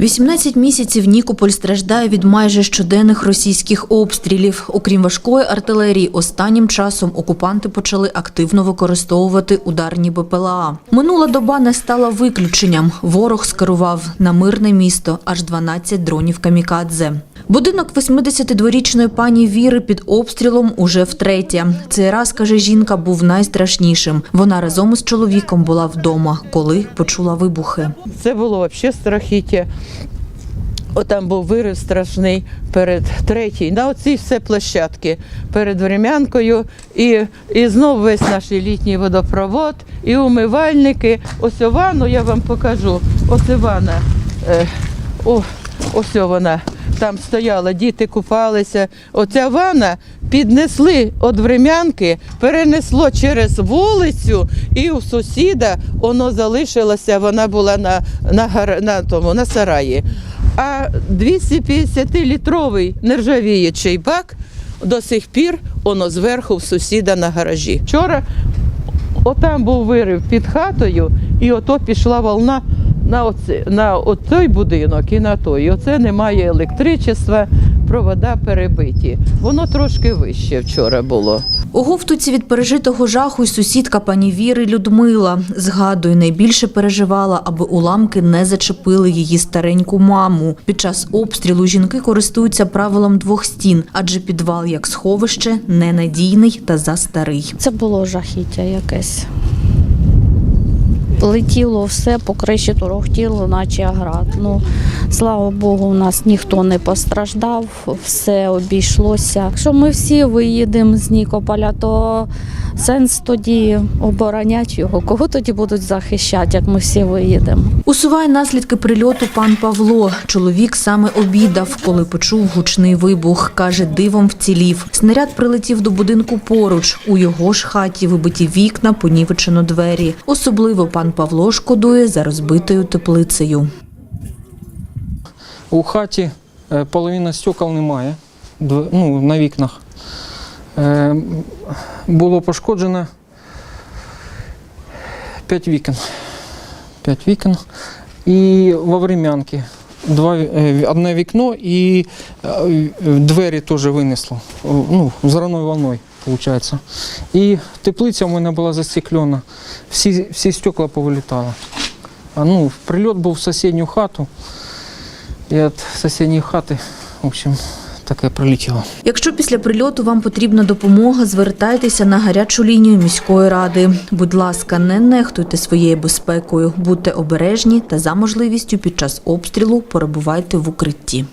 18 місяців Нікополь страждає від майже щоденних російських обстрілів. Окрім важкої артилерії, останнім часом окупанти почали активно використовувати ударні БПЛА. Минула доба не стала виключенням. Ворог скерував на мирне місто аж 12 дронів камікадзе. Будинок 82-річної пані Віри під обстрілом уже втретє. Цей раз, каже жінка, був найстрашнішим. Вона разом із чоловіком була вдома, коли почула вибухи. Це було взагалі страхіття. Отам був вирив страшний перед третій, на оцій все площадки перед Врем'янкою. І, і знов весь наш літній водопровод, і умивальники. Ось Овану я вам покажу. Ось Івана. Е, о, ось вона. Там стояла, діти купалися. Оця ванна піднесли від Врем'янки, перенесло через вулицю, і у сусіда воно залишилося, вона була на, на, гар- на, тому, на сараї. А 250-літровий нержавіючий бак до сих пір воно зверху в сусіда на гаражі. Вчора отам був вирив під хатою, і ото пішла волна на, оце, на оцей будинок і на той. І оце немає електричества, провода перебиті. Воно трошки вище вчора було. У говтуці від пережитого жаху й сусідка пані Віри Людмила. Згадує, найбільше переживала, аби уламки не зачепили її стареньку маму. Під час обстрілу жінки користуються правилом двох стін, адже підвал як сховище ненадійний та застарий. Це було жахіття якесь. Летіло все, по торохтіло, наче град. Ну, слава Богу, у нас ніхто не постраждав, все обійшлося. Якщо ми всі виїдемо з Нікополя, то сенс тоді обороняти його. Кого тоді будуть захищати, як ми всі виїдемо? Усуває наслідки прильоту пан Павло. Чоловік саме обідав, коли почув гучний вибух. Каже, дивом вцілів. Снаряд прилетів до будинку поруч. У його ж хаті вибиті вікна, понівечено двері. Особливо пан Павло шкодує за розбитою теплицею. У хаті е, половина стекол немає ну, на вікнах. Е, Було пошкоджено 5 вікон. 5 вікон. І во врем'янки. Два, е, одне вікно і двері теж винесло. Ну, взривною волною, виходить. І теплиця у мене була застеклена. Всі, всі стекла повилітали. А ну, прильот був в сусідню хату. І від сусідньої хати, в общем, таке прилетіло. Якщо після прильоту вам потрібна допомога, звертайтеся на гарячу лінію міської ради. Будь ласка, не нехтуйте своєю безпекою, будьте обережні та за можливістю під час обстрілу перебувайте в укритті.